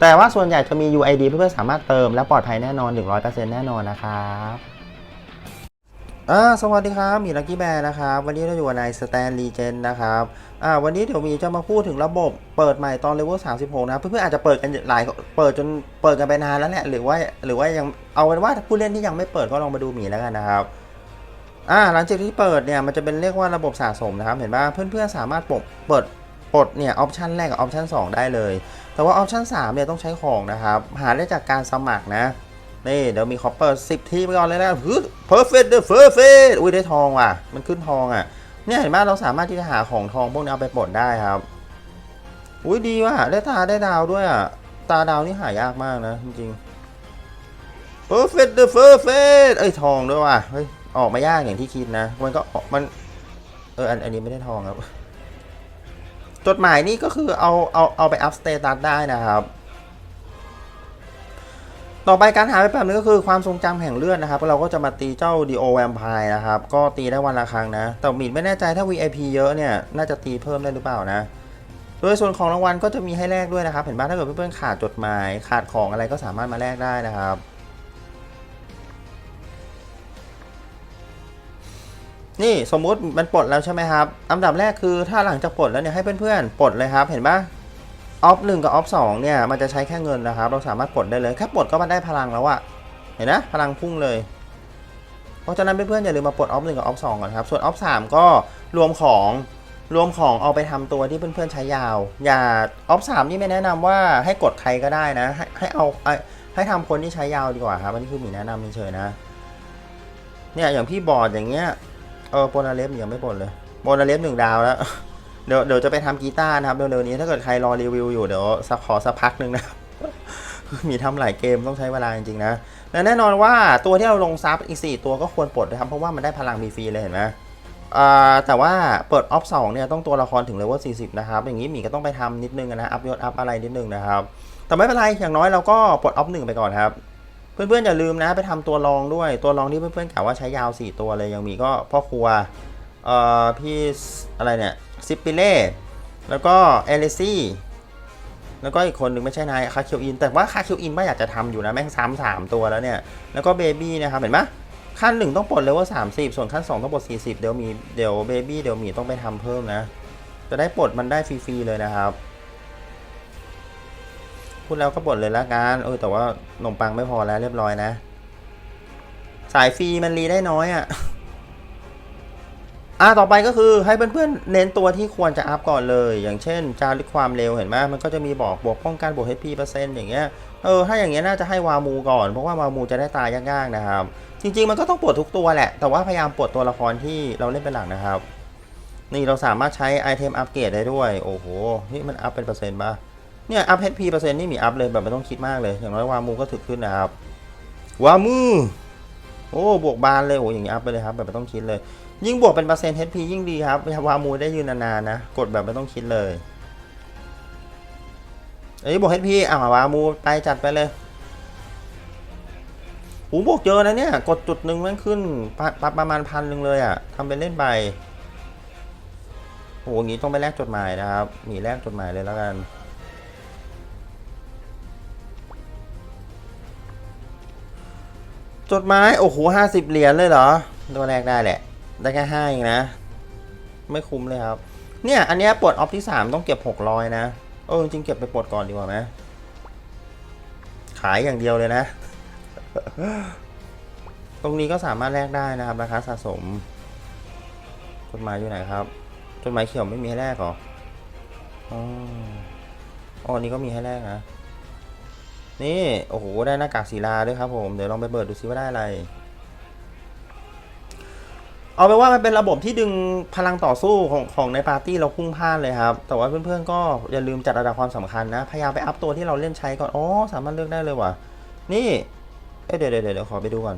แต่ว่าส่วนใหญ่จะมี UID เพื่อนๆสามารถเติมและปลอดภัยแน่นอน 100%แน่นอนนะครับอ่าสวัสดีครับมีลักกี้แบร์นะครับ วันนี้เราอยู่ในสแตนลีเจนนะครับอ่าวันนี้เดี๋ยวมีจะมาพูดถึงระบบเปิดใหม่ตอนเลเวล36 นะ เพื่อนๆอาจจะเปิดกันหลายเปิดจนเปิดกันไปนานแล้วแหละหรือว่าหรือว่ายังเอาเป็นว่าผู้เล่นที่ยังไม่เปิดก็ลองมาดูหมีแล้วกันนะครับอ่าหลังจากที่เปิดเนี่ยมันจะเป็นเรียกว่าระบบสะสมนะครับ เห็นป่ะเพื่อนๆสามารถปลดเปิด ปลดเนี่ยออปชันแรกกับออปชัน2 ได้เลย แต่ว่าออปชัน3เนี่ยต้องใช้ของนะครับ หาได้จากการสมัครนะนี่เดี๋ยวมีคอปเปอร์10ทีไปก่อนเลยนะฮึเพอร์เฟกต์เดอะเพอร์เฟกต์อุ้ยได้ทองว่ะ มันขึ้นทองอะ เนี่ยเห็นป่ะเราสามารถที่จะหาของทองพวกนี้เอาไปปลดได้ครับ อุ้ยดีว่ะ ได้ตาได้ดาวด้วยอะ ตาดาวนี่หายากมากนะจริงๆ perfect the perfect เอ้ยทองด้วยว่ะ เฮ้ย ออกมายากอย่างที่คิดนะ มันก็มัน เอออันอันนี้ไม่ได้ทองครับ จดหมายนี่ก็คือเอาเอาเอาไปอัพสเตตัสได้นะครับ ต่อไปการหาไปแบบนึงก็คือความทรงจำแห่งเลือดนะครับ เราก็จะมาตีเจ้าดีโอแวมไพร์นะครับ ก็ตีได้วันละครั้งนะ แต่หมีไม่แน่ใจถ้า VIP เยอะเนี่ย น่าจะตีเพิ่มได้หรือเปล่านะ โดยส่วนของรางวัลก็จะมีให้แลกด้วยนะครับ เห็นป่ะถ้าเกิดเพื่อนๆขาดจดหมาย ขาดของอะไรก็สามารถมาแลกได้นะครับ นี่สมมุติมันปลดแล้วใช่ไหมครับ อันดับแรกคือถ้าหลังจากปลดแล้วเนี่ยให้เพื่อนๆปลดเลยครับเห็นปะออฟหนึ่งกับออฟสองเนี่ยมันจะใช้แค่เงินนะครับ เราสามารถปลดได้เลยแค่ปลดก็มันได้พลังแล้วอะเห็นนะพลังพุ่งเลย เพราะฉะนั้นเพื่อนๆอย่าลืมมาปลดออฟหนึ่งกับออฟสองก่อนครับ ส่วนออฟสามก็รวมของรวมของเอาไปทำตัวที่เพื่อนๆใช้ยาว อย่าออฟสามนี่ไม่แนะนำว่าให้กดใครก็ได้นะ ให้ให้เอาให้ให้ทำคนที่ใช้ยาวดีกว่าครับอันนี้คือมีแนะนำเฉยๆนะ เนี่ยอย่างพี่บอดอย่างเงี้ย เออโปนาเลฟยังไม่บ่นเลยโปนาเลฟหนึ่งดาวแล้ว เดี๋ยวเดี๋ยวจะไปทำกีตาร์นะครับเร็วๆนี้ถ้าเกิดใครรอรีวิวอยู่เดี๋ยวสักขอสักพักหนึ่งนะมีทำหลายเกมต้องใช้เวลาจริงๆนะและแน่นอนว่าตัวที่เราลงซับอีก 4 ตัวก็ควรปลดนะครับ เพราะว่ามันได้พลังมีฟรีเลยเห็นไหมแต่ว่าเปิดออฟสองเนี่ยต้องตัวละครถึงเลเวล40 นะครับ อย่างนี้หมีก็ต้องไปทำนิดนึงนะ อัพยศอัพอะไรนิดนึงนะครับ แต่ไม่เป็นไรอย่างน้อยเราก็ปลดออฟหนึ่งไปก่อนครับ เพื่อนๆอย่าลืมนะไปทำตัวรองด้วยตัวรองที่เพื่อนๆกล่าวว่าใช้ยาว 4 ตัวเลยยังมีก็พ่อครัวเอ่อพี่อะไรเนี่ยซิปปิเล่แล้วก็เอลิซี่แล้วก็อีกคนหนึ่งไม่ใช่นายคาเคียวอินแต่ว่าคาเคียวอินไม่อยากจะทำอยู่นะแม่งซ้ำสามตัวแล้วเนี่ยแล้วก็เบบี้นะครับเห็นไหมขั้นหนึ่งต้องปลดเลเวลสามสิบส่วนขั้นสองต้องปลดสี่สิบเดี๋ยวมีเดี๋ยวเบบี้เดี๋ยวมีต้องไปทำเพิ่มนะ จะได้ปลดมันได้ฟรีๆเลยนะครับ พูดแล้วก็บ่นเลยละกันเออแต่ว่าขนมปังไม่พอแล้วเรียบร้อยนะ สายฟรีมันรีได้น้อยอะ่ะอ่าต่อไปก็คือให้เพื่อนๆเน้นตัวที่ควรจะอัพก่อนเลย อย่างเช่น จารึกความเร็วเห็นไหมมันก็จะมีบอกบวกป้องกันบวก HP เปอร์เซ็นต์อย่างเงี้ยเออถ้าอย่างเงี้ยน่าจะให้วามูก่อน เพราะว่าวามูจะได้ตายยากๆนะครับ จริงๆมันก็ต้องปลดทุกตัวแหละ แต่ว่าพยายามปลดตัวละครที่เราเล่นเป็นหลักนะครับ นี่เราสามารถใช้ไอเทมอัปเกรดได้ด้วย โอ้โหนี่มันอัพเป็นเปอร์เซ็นต์ป่ะ เนี่ยอัพเ HP เปอร์เซ็นต์นี่มีอัพเลยแบบไม่ต้องคิดมากเลย อย่างน้อยวามูก็ถึกขึ้นนะครับ วามู โอ้บวกบานเลยโอ้อย่างนี้อัพไปเลยครับแบบไม่ต้องคิดเลย ยิ่งบวกเป็นเปอร์เซ็นต์เ HP ยิ่งดีครับ วามูได้ยืนนานๆนะ กดแบบไม่ต้องคิดเลยอันนี้บวก HP อ่าวามูไปจัดไปเลยโอ้บวกเยอะนะเนี่ย กดจุดหนึ่งมันขึ้นปะปะประมาณพันหนึ่งเลยอะ่ะทำเป็นเล่นไปโอ้อย่างนี้ต้องไปแลกจดหมายนะครับ มีแลกจดหมายเลยแล้วกัน จดหมายโอ้โหห้าสิบเหรียญเลยเหรอ ตัวแรกได้แหละ ได้แค่ห้าเองนะ ไม่คุ้มเลยครับ เนี่ย อันนี้ปลดออฟที่สามต้องเก็บหกร้อยนะ เออจริงเก็บไปปลดก่อนดีกว่าไหมขายอย่างเดียวเลยนะ ตรงนี้ก็สามารถแลกได้นะครับราคาสะสม จดหมายอยู่ไหนครับจดหมายเขียวไม่มีให้แลกหรออ๋ออ๋ออันนี้ก็มีให้แลกนะ นี่ โอ้โห ได้หน้ากากศิลาด้วยครับผม เดี๋ยวลองไปเปิดดูซิว่าได้อะไร เอาไปนว่ามันเป็นระบบที่ดึงพลังต่อสู้ของของในปาร์ตี้เราพุ่งพลานเลยครับ แต่ว่าเพื่อนๆก็อย่าลืมจัดระดับความสำคัญนะ พยายามไปอัพตัวที่เราเล่นใช้ก่อน อ๋อ สามารถเลือกได้เลยว่ะ นี่เเดี๋ยวเดี๋ยวเดี๋ยวขอไปดูก่อน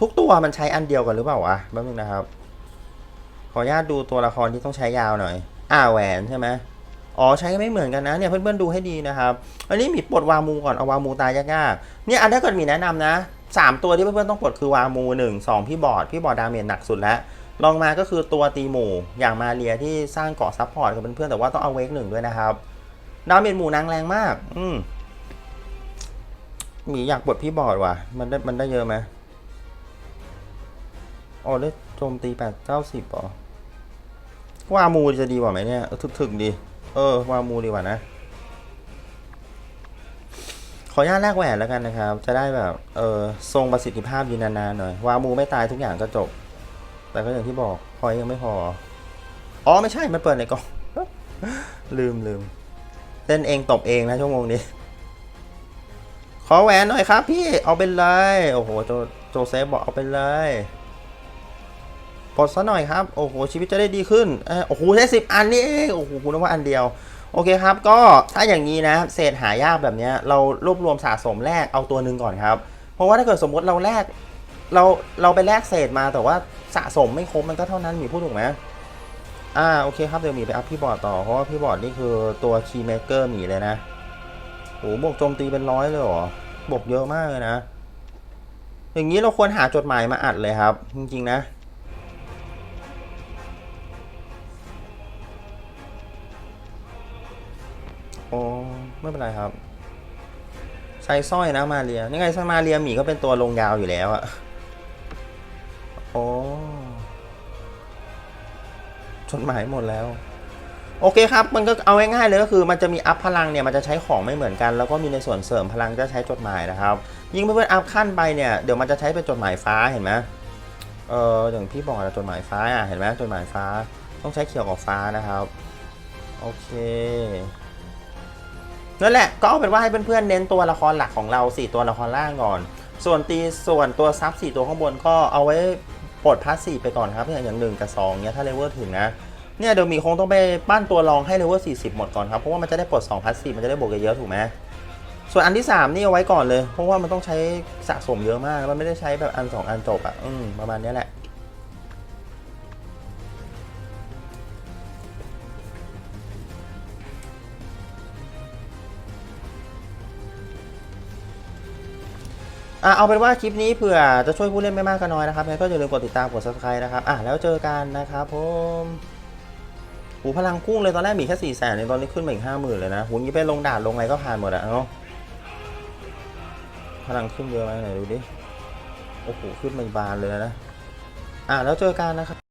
ทุกตัวมันใช้อันเดียวกันหรือเปล่าวะแป๊บนึงนะครับ ขออนุญาตดูตัวละครที่ต้องใช้ยาวหน่อย อ่าแหวนใช่ไหม อ๋อใช้ไม่เหมือนกันนะเนี่ยเพื่อนๆดูให้ดีนะครับ อันนี้มีปลดวามูก่อนเอาวามูตายยากๆเนี่ยอันถ้าเกิดมีแนะนำนะสามตัวที่เพื่อนๆต้องปลดคือวามูหนึ่งสองพี่บอร์ดพี่บอร์ดดาเมจหนักสุดแล้วลองมาก็คือตัวตีหมู่อย่างมาเรียที่สร้างเกาะซับพอร์ตกับเพื่อนๆแต่ว่าต้องเอาเวกหนึ่งด้วยนะครับดาเมจหมู่นางแรงมาก อืมหมีอยากปลดพี่บอร์ดว่ะ มันได้มันได้เยอะไหมอ๋อได้โจมตีแปดเก้าสิบอ๋อวามูจะดีกว่าไหมเนี่ยถึกๆดี เออวามูดีกว่านะ ขออนุญาตแลกแหวนแล้วกันนะครับ จะได้แบบ เออทรงประสิทธิภาพยืนนานๆหน่อยวามูไม่ตายทุกอย่างก็จบ แต่ก็อย่างที่บอกพอยยังไม่พอ อ๋อไม่ใช่ มันเปิดในกล่อง ลืมลืมเล่นเองตบเองนะชั่วโมงนี้ ขอแหวนหน่อยครับ พี่เอาไปเลย โอ้โหโจโจเซฟบอกเอาไปเลย ปลดซะหน่อยครับ โอ้โห ชีวิตจะได้ดีขึ้นเอ้ยโอ้โหแค่สิบอันนี่เองโอ้โหคุณว่าอันเดียว โอเคครับ ก็ถ้าอย่างนี้นะเศษหายากแบบเนี้ยเรารวบรวมสะสมแลกเอาตัวหนึ่งก่อนครับ เพราะว่าถ้าเกิดสมมติเราแลกเราเราไปแลกเศษมาแต่ว่าสะสมไม่ครบมันก็เท่านั้นหมีพูดถูกไหมอ่าโอเคครับเดี๋ยวหมีไปอัพพี่บอร์ดต่อเพราะว่าพี่บอร์ดนี่คือตัวคีย์เมเกอร์หมีเลยนะโอ้โหบวกโจมตีเป็นร้อยเลยเหรอบวกเยอะมากเลยนะ อย่างนี้เราควรหาจดหมายมาอัดเลยครับ จริงๆนะ โอ้ไม่เป็นไรครับ ใช้สร้อยนะมาเรียนี่ไงสมาเรียหมีก็เป็นตัวลงยาวอยู่แล้วอะโอ้จดหมายหมดแล้ว โอเคครับ มันก็เอาง่ายๆเลยก็คือมันจะมีอัพพลังเนี่ยมันจะใช้ของไม่เหมือนกัน แล้วก็มีในส่วนเสริมพลังจะใช้จดหมายนะครับ ยิ่งเพื่อนๆอัพขั้นไปเนี่ยเดี๋ยวมันจะใช้เป็นจดหมายฟ้าเห็นไหมเอออย่างพี่บอกอะจดหมายฟ้าอะเห็นไหมจดหมายฟ้า ต้องใช้เขียวกับฟ้านะครับ โอเค นั่นแหละก็เอาเป็นว่าให้เพื่อนๆเน้นตัวละครหลักของเราสี่ตัวละครล่างก่อน ส่วนตีส่วนตัวซับสี่ตัวข้างบนก็เอาไว้ปลดพาสซีไปก่อนครับอย่างอย่างหนึ่งกับสองเนี้ยถ้าเลเวลถึงนะเนี่ยเดี๋ยวมีคงต้องไปปั้นตัวรองให้เลเวล40 หมดก่อนครับ เพราะว่ามันจะได้ปลด2พัสซีมันจะได้บวกเยอะถูกไหมส่วนอันที่ 3 นี่เอาไว้ก่อนเลย เพราะว่ามันต้องใช้สะสมเยอะมาก มันไม่ได้ใช้แบบอัน 2 อันจบอะอืมประมาณนี้แหละ อะเอาเป็นว่าคลิปนี้เผื่อจะช่วยผู้เล่นไม่มากก็น้อยนะครับงั้นก็อย่าลืมกดติดตามกด subscribe นะครับอะแล้วเจอกันนะครับผมหูพลังกุ้งเลยตอนแรกมีแค่สี่แสนในตอนนี้ขึ้นมาอีกห้าหมื่นเลยนะหูนี้ไปลงด่านลงอะไรก็ผ่านหมดอะเนาะพลังขึ้นเยอะไหมไหนดูดิโอ้โหขึ้นมาบานเลยนะอะแล้วเจอกันนะครับ